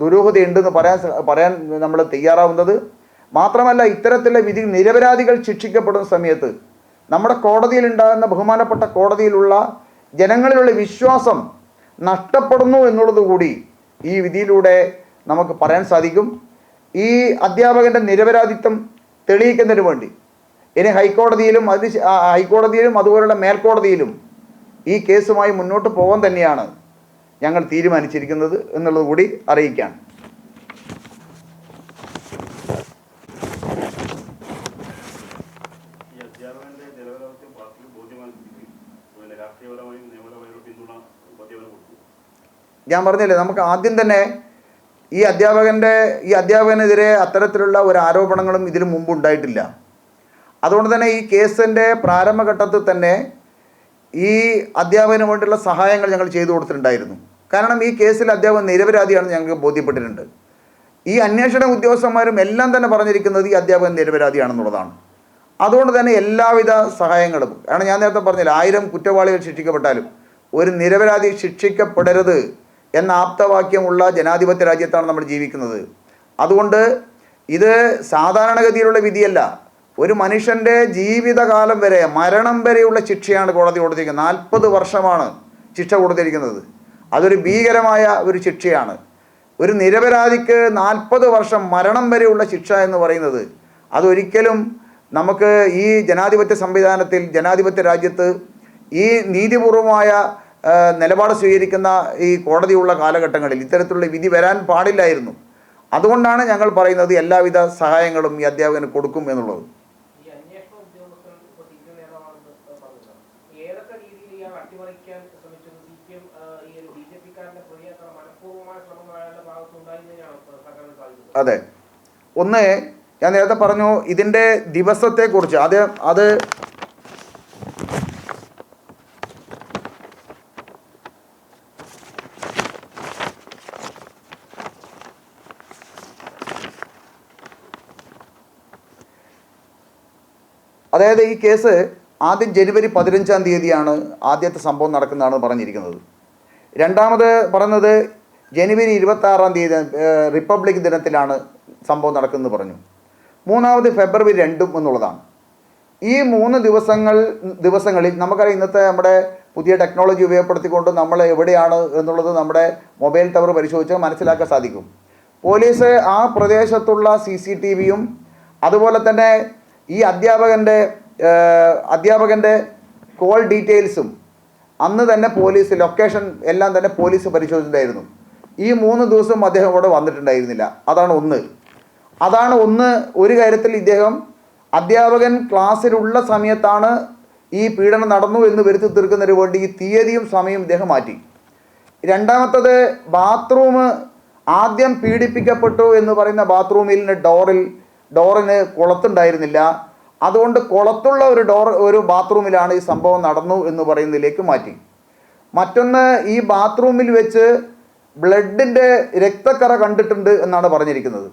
ദുരൂഹതയുണ്ടെന്ന് പറയാൻ പറയാൻ നമ്മൾ തയ്യാറാവുന്നത്. മാത്രമല്ല ഇത്തരത്തിലുള്ള വിധി നിരപരാധികൾ ശിക്ഷിക്കപ്പെടുന്ന സമയത്ത് നമ്മുടെ കോടതിയിൽ ഉണ്ടാകുന്ന ബഹുമാനപ്പെട്ട കോടതിയിലുള്ള ജനങ്ങളിലുള്ള വിശ്വാസം നഷ്ടപ്പെടുന്നു എന്നുള്ളത് കൂടി ഈ വിധിയിലൂടെ നമുക്ക് പറയാൻ സാധിക്കും. ഈ അധ്യാപകന്റെ നിരപരാധിത്വം തെളിയിക്കുന്നതിന് വേണ്ടി. ഇനി ഹൈക്കോടതിയിലും അതിന് ഹൈക്കോടതിയിലും അതുപോലുള്ള മേൽക്കോടതിയിലും ഈ കേസുമായി മുന്നോട്ട് പോകാൻ തന്നെയാണ് ഞങ്ങൾ തീരുമാനിച്ചിരിക്കുന്നത് എന്നുള്ളത് കൂടി അറിയിക്കുകയാണ് കൊടുത്തു ഞാൻ പറഞ്ഞില്ലേ നമുക്ക് ആദ്യം തന്നെ ഈ അധ്യാപകന്റെ ഈ അധ്യാപകനെതിരെ അത്തരത്തിലുള്ള ഒരു ആരോപണങ്ങളും ഇതിനു മുമ്പ് ഉണ്ടായിട്ടില്ല. അതുകൊണ്ട് തന്നെ ഈ കേസിന്റെ പ്രാരംഭഘട്ടത്തിൽ തന്നെ ഈ അധ്യാപകന് വേണ്ടിയുള്ള സഹായങ്ങൾ ഞങ്ങൾ ചെയ്തു കൊടുത്തിട്ടുണ്ടായിരുന്നു. കാരണം ഈ കേസിൽ അധ്യാപകൻ നിരപരാധിയാണെന്ന് ഞങ്ങൾക്ക് ബോധ്യപ്പെട്ടിട്ടുണ്ട്. ഈ അന്വേഷണ ഉദ്യോഗസ്ഥന്മാരും എല്ലാം തന്നെ പറഞ്ഞിരിക്കുന്നത് ഈ അധ്യാപകൻ നിരപരാധിയാണെന്നുള്ളതാണ്. അതുകൊണ്ട് തന്നെ എല്ലാവിധ സഹായങ്ങളും കാരണം ഞാൻ നേരത്തെ പറഞ്ഞില്ല ആയിരം കുറ്റവാളികൾ ശിക്ഷിക്കപ്പെട്ടാലും ഒരു നിരപരാധി ശിക്ഷിക്കപ്പെടരുത് എന്ന ആപ്തവാക്യമുള്ള ജനാധിപത്യ രാജ്യത്താണ് നമ്മൾ ജീവിക്കുന്നത്. അതുകൊണ്ട് ഇത് സാധാരണഗതിയിലുള്ള വിധിയല്ല. ഒരു മനുഷ്യന്റെ ജീവിതകാലം വരെ മരണം വരെയുള്ള ശിക്ഷയാണ് കോടതി കൊടുത്തിരിക്കുന്നത്. നാൽപ്പത് വർഷമാണ് ശിക്ഷ കൊടുത്തിരിക്കുന്നത്. അതൊരു ഭീകരമായ ഒരു ശിക്ഷയാണ്. ഒരു നിരപരാധിക്ക് നാൽപ്പത് വർഷം മരണം വരെയുള്ള ശിക്ഷ എന്ന് പറയുന്നത് അതൊരിക്കലും നമുക്ക് ഈ ജനാധിപത്യ സംവിധാനത്തിൽ ജനാധിപത്യ രാജ്യത്ത് ഈ നീതിപൂർവമായ നിലപാട് സ്വീകരിക്കുന്ന ഈ കോടതിയുള്ള കാലഘട്ടങ്ങളിൽ ഇത്തരത്തിലുള്ള വിധി വരാൻ പാടില്ലായിരുന്നു. അതുകൊണ്ടാണ് ഞങ്ങൾ പറയുന്നത് എല്ലാവിധ സഹായങ്ങളും ഈ അധ്യാപകന് കൊടുക്കും എന്നുള്ളത് ഈ അന്വേഷണ ഉദ്യോഗസ്ഥൻ ഇപ്പൊ സി പി എം നേതാവാണെന്ന് പറഞ്ഞല്ലോ ഏതൊക്കെ രീതിയിൽ ഇയാൾ അട്ടിമറിക്കാൻ ശ്രമിച്ചത് സി പി എം ഈ ഒരു ബി ജെ പിക്കാരന്റെ പ്രതിയാക്കാൻ മനഃപൂർവമായ ശ്രമങ്ങൾ അയാളുടെ ഭാഗത്ത് ഉണ്ടായിരുന്നതിനാണ് സർക്കാരിന് സാധിച്ചത് അതെ. ഒന്ന് ഞാൻ നേരത്തെ പറഞ്ഞു ഇതിന്റെ ദിവസത്തെക്കുറിച്ച്. അത് അത് അതായത് ഈ കേസ് ആദ്യം ജനുവരി പതിനഞ്ചാം തീയതിയാണ് ആദ്യത്തെ സംഭവം നടക്കുന്നതാണ് പറഞ്ഞിരിക്കുന്നത്. രണ്ടാമത് പറഞ്ഞത് ജനുവരി ഇരുപത്താറാം തീയതി റിപ്പബ്ലിക് ദിനത്തിലാണ് സംഭവം നടക്കുന്നത് പറഞ്ഞു. മൂന്നാമത് ഫെബ്രുവരി രണ്ടും എന്നുള്ളതാണ്. ഈ മൂന്ന് ദിവസങ്ങൾ ദിവസങ്ങളിൽ നമുക്കറിയാം ഇന്നത്തെ നമ്മുടെ പുതിയ ടെക്നോളജി ഉപയോഗപ്പെടുത്തിക്കൊണ്ട് നമ്മൾ എവിടെയാണ് എന്നുള്ളത് നമ്മുടെ മൊബൈൽ ടവർ പരിശോധിച്ചാൽ മനസ്സിലാക്കാൻ സാധിക്കും. പോലീസ് ആ പ്രദേശത്തുള്ള സി സി ടി വിയും അതുപോലെ തന്നെ ഈ അധ്യാപകന്റെ അധ്യാപകന്റെ കോൾ ഡീറ്റെയിൽസും അന്ന് തന്നെ പോലീസ് ലൊക്കേഷൻ എല്ലാം തന്നെ പോലീസ് പരിശോധിച്ചിട്ടുണ്ടായിരുന്നു. ഈ മൂന്ന് ദിവസം അദ്ദേഹം ഇവിടെ വന്നിട്ടുണ്ടായിരുന്നില്ല. അതാണ് ഒന്ന്. അതാണ് ഒന്ന് ഒരു കാര്യത്തിൽ ഇദ്ദേഹം അധ്യാപകൻ ക്ലാസ്സിലുള്ള സമയത്താണ് ഈ പീഡനം നടന്നു എന്ന് വരുത്തി തീർക്കുന്നതിന് വേണ്ടി ഈ തീയതിയും സമയവും ഇദ്ദേഹം മാറ്റി. രണ്ടാമത്തത് ബാത്റൂം ആദ്യം പീഡിപ്പിക്കപ്പെട്ടു എന്ന് പറയുന്ന ബാത്റൂമിൽ ഡോറിൽ ഡോറിന് കുളത്തുണ്ടായിരുന്നില്ല. അതുകൊണ്ട് കുളത്തുള്ള ഒരു ഡോർ ഒരു ബാത്റൂമിലാണ് ഈ സംഭവം നടന്നു എന്ന് പറയുന്നതിലേക്ക് മാറ്റി. മറ്റൊന്ന് ഈ ബാത്റൂമിൽ വെച്ച് ബ്ലഡിന്റെ രക്തക്കറ കണ്ടിട്ടുണ്ട് എന്നാണ് പറഞ്ഞിരിക്കുന്നത്.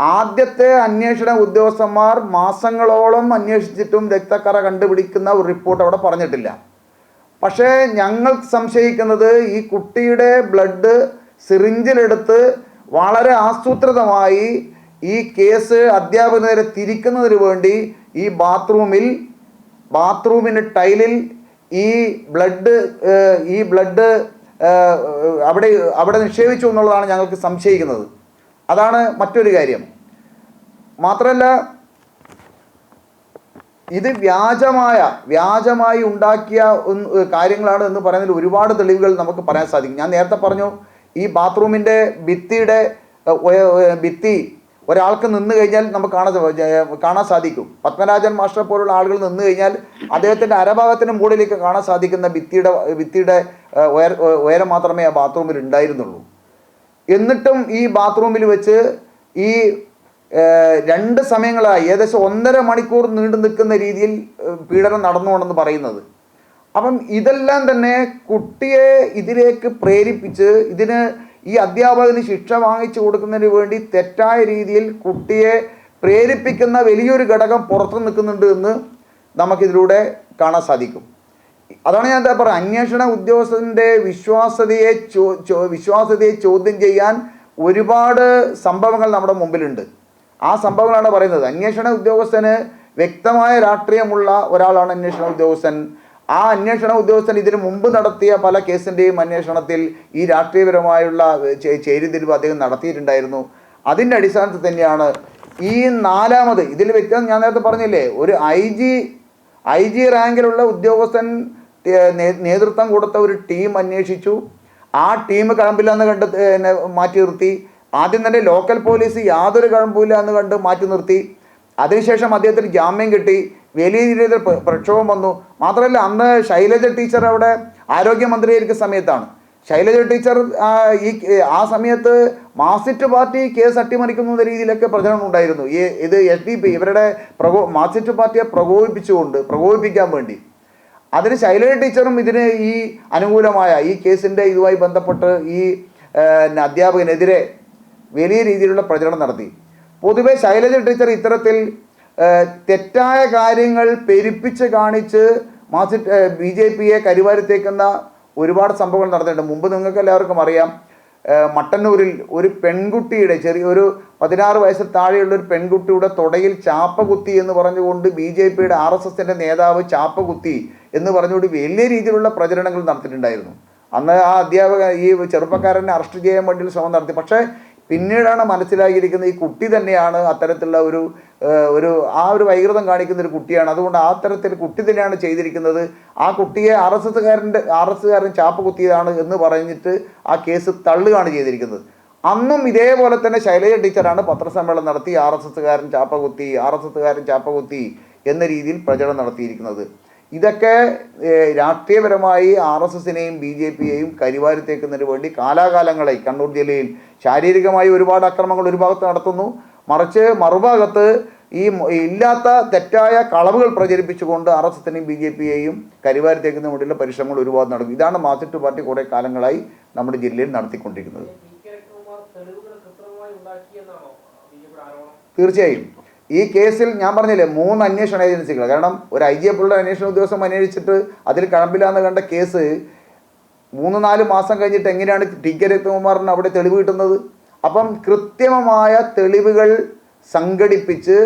ആദ്യത്തെ അന്വേഷണ ഉദ്യോഗസ്ഥന്മാർ മാസങ്ങളോളം അന്വേഷിച്ചിട്ടും രക്തക്കറ കണ്ടുപിടിക്കുന്ന ഒരു റിപ്പോർട്ട് അവിടെ പറഞ്ഞിട്ടില്ല. പക്ഷേ ഞങ്ങൾ സംശയിക്കുന്നത് ഈ കുട്ടിയുടെ ബ്ലഡ് സിറിഞ്ചിലെടുത്ത് വളരെ ആസൂത്രിതമായി ഈ കേസ് അധ്യാപകനെതിരെ തിരിക്കുന്നതിന് വേണ്ടി ഈ ബാത്റൂമിൽ ബാത്റൂമിന് ടൈലിൽ ഈ ബ്ലഡ് ഈ ബ്ലഡ് അവിടെ അവിടെ നിക്ഷേപിച്ചു എന്നുള്ളതാണ് ഞങ്ങൾക്ക് സംശയിക്കുന്നത്. അതാണ് മറ്റൊരു കാര്യം. മാത്രമല്ല ഇത് വ്യാജമായ വ്യാജമായി ഉണ്ടാക്കിയ കാര്യങ്ങളാണ് എന്ന് പറയുന്നതിൽ ഒരുപാട് തെളിവുകൾ നമുക്ക് പറയാൻ സാധിക്കും. ഞാൻ നേരത്തെ പറഞ്ഞു ഈ ബാത്റൂമിന്റെ ഭിത്തിയുടെ ഭിത്തി ഒരാൾക്ക് നിന്ന് കഴിഞ്ഞാൽ നമുക്ക് കാണാൻ കാണാൻ സാധിക്കും. പത്മരാജൻ മാസ്റ്റർ പോലുള്ള ആളുകൾ നിന്ന് കഴിഞ്ഞാൽ അദ്ദേഹത്തിന്റെ അരഭാഗത്തിന് മുകളിലേക്ക് കാണാൻ സാധിക്കുന്ന ഭിത്തിയുടെ ഭിത്തിയുടെ ഉയര മാത്രമേ ആ ബാത്റൂമിൽ ഉണ്ടായിരുന്നുള്ളൂ. എന്നിട്ടും ഈ ബാത്റൂമിൽ വെച്ച് ഈ രണ്ട് സമയങ്ങളായി ഏകദേശം ഒന്നര മണിക്കൂർ നീണ്ടു നിൽക്കുന്ന രീതിയിൽ പീഡനം നടന്നുകൊണ്ടെന്ന് പറയുന്നത്. അപ്പം ഇതെല്ലാം തന്നെ കുട്ടിയെ ഇതിലേക്ക് പ്രേരിപ്പിച്ച് ഇതിന് ഈ അധ്യാപകന് ശിക്ഷ വാങ്ങിച്ചു കൊടുക്കുന്നതിന് വേണ്ടി തെറ്റായ രീതിയിൽ കുട്ടിയെ പ്രേരിപ്പിക്കുന്ന വലിയൊരു ഘടകം പുറത്തു നിൽക്കുന്നുണ്ട് എന്ന് നമുക്കിതിലൂടെ കാണാൻ സാധിക്കും. അതാണ് ഞാൻ എന്താ പറയുക അന്വേഷണ ഉദ്യോഗസ്ഥന്റെ വിശ്വാസ്യതയെ വിശ്വാസ്യതയെ ചോദ്യം ചെയ്യാൻ ഒരുപാട് സംഭവങ്ങൾ നമ്മുടെ മുമ്പിലുണ്ട്. ആ സംഭവങ്ങളാണ് പറയുന്നത്. അന്വേഷണ ഉദ്യോഗസ്ഥന് വ്യക്തമായ രാഷ്ട്രീയമുള്ള ഒരാളാണ് അന്വേഷണ ഉദ്യോഗസ്ഥൻ. ആ അന്വേഷണ ഉദ്യോഗസ്ഥൻ ഇതിനു മുമ്പ് നടത്തിയ പല കേസിന്റെയും അന്വേഷണത്തിൽ ഈ രാഷ്ട്രീയപരമായുള്ള ചേരിതിരിവ് അദ്ദേഹം നടത്തിയിട്ടുണ്ടായിരുന്നു. അതിന്റെ അടിസ്ഥാനത്തിൽ തന്നെയാണ് ഈ നാലാമത് ഇതിൽ വ്യക്തം ഞാൻ നേരത്തെ പറഞ്ഞില്ലേ ഒരു ഐ ജി ഐ ജി റാങ്കിലുള്ള ഉദ്യോഗസ്ഥൻ നേതൃത്വം കൊടുത്ത ഒരു ടീം അന്വേഷിച്ചു. ആ ടീം കഴമ്പില്ലെന്ന് കണ്ട് മാറ്റി നിർത്തി. ആദ്യം തന്നെ ലോക്കൽ പോലീസ് യാതൊരു കഴമ്പില്ല എന്ന് കണ്ട് മാറ്റി നിർത്തി. അതിനുശേഷം അദ്ദേഹത്തിന് ജാമ്യം കിട്ടി. വലിയ രീതിയിൽ പ്രക്ഷോഭം വന്നു. മാത്രമല്ല അന്ന് ശൈലജ ടീച്ചർ അവിടെ ആരോഗ്യമന്ത്രിയായിരിക്കുന്ന സമയത്താണ്. ശൈലജ ടീച്ചർ ഈ ആ സമയത്ത് മാർസിസ്റ്റ് പാർട്ടി കേസ് അട്ടിമറിക്കുന്ന രീതിയിലൊക്കെ പ്രചരണം ഉണ്ടായിരുന്നു. ഈ ഇത് എസ് ഡി പി ഇവരുടെ പ്രകോ മാർസിസ്റ്റ് പാർട്ടിയെ പ്രകോപിപ്പിച്ചുകൊണ്ട് പ്രകോപിപ്പിക്കാൻ വേണ്ടി. അതിന് ശൈലജ ടീച്ചറും ഇതിന് ഈ അനുകൂലമായ ഈ കേസിന്റെ ഇതുമായി ബന്ധപ്പെട്ട് ഈ അധ്യാപകനെതിരെ വലിയ രീതിയിലുള്ള പ്രചരണം നടത്തി. പൊതുവെ ശൈലജ ടീച്ചർ ഇത്തരത്തിൽ തെറ്റായ കാര്യങ്ങൾ പെരുപ്പിച്ച് കാണിച്ച് മാസി ബി ജെ പിയെ കരിവാരത്തേക്കുന്ന ഒരുപാട് സംഭവങ്ങൾ നടന്നിട്ടുണ്ട്. മുമ്പ് നിങ്ങൾക്ക് എല്ലാവർക്കും അറിയാം മട്ടന്നൂരിൽ ഒരു പെൺകുട്ടിയുടെ ചെറിയ ഒരു പതിനാറ് വയസ്സിൽ താഴെയുള്ള ഒരു പെൺകുട്ടിയുടെ തുടയിൽ ചാപ്പ കുത്തി എന്ന് പറഞ്ഞുകൊണ്ട് ബി ജെ പിയുടെ ആർ എസ് എസിന്റെ നേതാവ് ചാപ്പ കുത്തി എന്ന് പറഞ്ഞുകൊണ്ട് വലിയ രീതിയിലുള്ള പ്രചരണങ്ങൾ നടത്തിയിട്ടുണ്ടായിരുന്നു. അന്ന് ആ അധ്യാപക ഈ ചെറുപ്പക്കാരനെ അറസ്റ്റ് ചെയ്യാൻ വേണ്ടിയുള്ള ശ്രമം നടത്തി. പക്ഷേ പിന്നീടാണ് മനസ്സിലാക്കിയിരിക്കുന്നത് ഈ കുട്ടി തന്നെയാണ് അത്തരത്തിലുള്ള ഒരു ഒരു ആ ഒരു വൈകൃതം കാണിക്കുന്ന ഒരു കുട്ടിയാണ്. അതുകൊണ്ട് ആ തരത്തിൽ കുട്ടി തന്നെയാണ് ചെയ്തിരിക്കുന്നത്. ആ കുട്ടിയെ ആർ എസ് എസ്സുകാരന്റെ ആർ എസ് എസ്സുകാരൻ ചാപ്പ് കുത്തിയതാണ് എന്ന് പറഞ്ഞിട്ട് ആ കേസ് തള്ളുകയാണ് ചെയ്തിരിക്കുന്നത്. അന്നും ഇതേപോലെ തന്നെ ശൈലജ ടീച്ചറാണ് പത്രസമ്മേളനം നടത്തി ആർ എസ് എസ്സുകാരൻ ചാപ്പ കുത്തി ആർ എസ് എസ്സുകാരൻ ചാപ്പ കുത്തി എന്ന രീതിയിൽ പ്രചരണം നടത്തിയിരിക്കുന്നത്. ഇതൊക്കെ രാഷ്ട്രീയപരമായി ആർ എസ് എസിനെയും ബി ജെ പിയെയും കരിവാരിത്തേക്കുന്നതിന് വേണ്ടി കാലാകാലങ്ങളായി കണ്ണൂർ ജില്ലയിൽ ശാരീരികമായി ഒരുപാട് അക്രമങ്ങൾ ഒരു ഭാഗത്ത് നടത്തുന്നു. മറിച്ച് മറുഭാഗത്ത് ഈ ഇല്ലാത്ത തെറ്റായ കളവുകൾ പ്രചരിപ്പിച്ചുകൊണ്ട് ആർ എസ് എസിനെയും ബി ജെ പിയെയും കരിവാരിത്തേക്കുന്നതിന് വേണ്ടിയുള്ള പരിശ്രമങ്ങൾ ഒരുപാട് നടക്കും ഇതാണ് മാർക്സിസ്റ്റ് പാർട്ടി കുറേ കാലങ്ങളായി നമ്മുടെ ജില്ലയിൽ നടത്തിക്കൊണ്ടിരിക്കുന്നത്. തീർച്ചയായും. ഈ കേസിൽ ഞാൻ പറഞ്ഞില്ലേ മൂന്ന് അന്വേഷണ ഏജൻസികൾ കാരണം ഒരു ഐ ജി എഫുള്ള അന്വേഷണ ഉദ്യോഗസ്ഥം അന്വേഷിച്ചിട്ട് അതിൽ കഴമ്പില്ലാന്ന് കണ്ട കേസ് മൂന്ന് നാല് മാസം കഴിഞ്ഞിട്ട് എങ്ങനെയാണ് ടി കെ രത്നകുമാറിന് അവിടെ തെളിവ് കിട്ടുന്നത്? അപ്പം കൃത്യമായ തെളിവുകൾ സംഘടിപ്പിച്ച്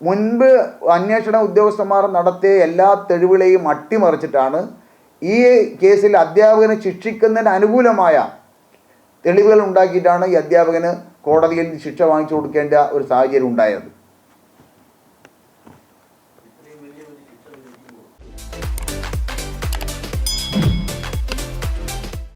മുൻപ് അന്വേഷണ ഉദ്യോഗസ്ഥന്മാർ നടത്തിയ എല്ലാ തെളിവുകളെയും അട്ടിമറിച്ചിട്ടാണ് ഈ കേസിൽ അധ്യാപകനെ ശിക്ഷിക്കുന്നതിന് അനുകൂലമായ തെളിവുകൾ ഉണ്ടാക്കിയിട്ടാണ് ഈ അധ്യാപകന് കോടതിയിൽ ശിക്ഷ വാങ്ങിച്ചു കൊടുക്കേണ്ട ഒരു സാഹചര്യം ഉണ്ടായത്.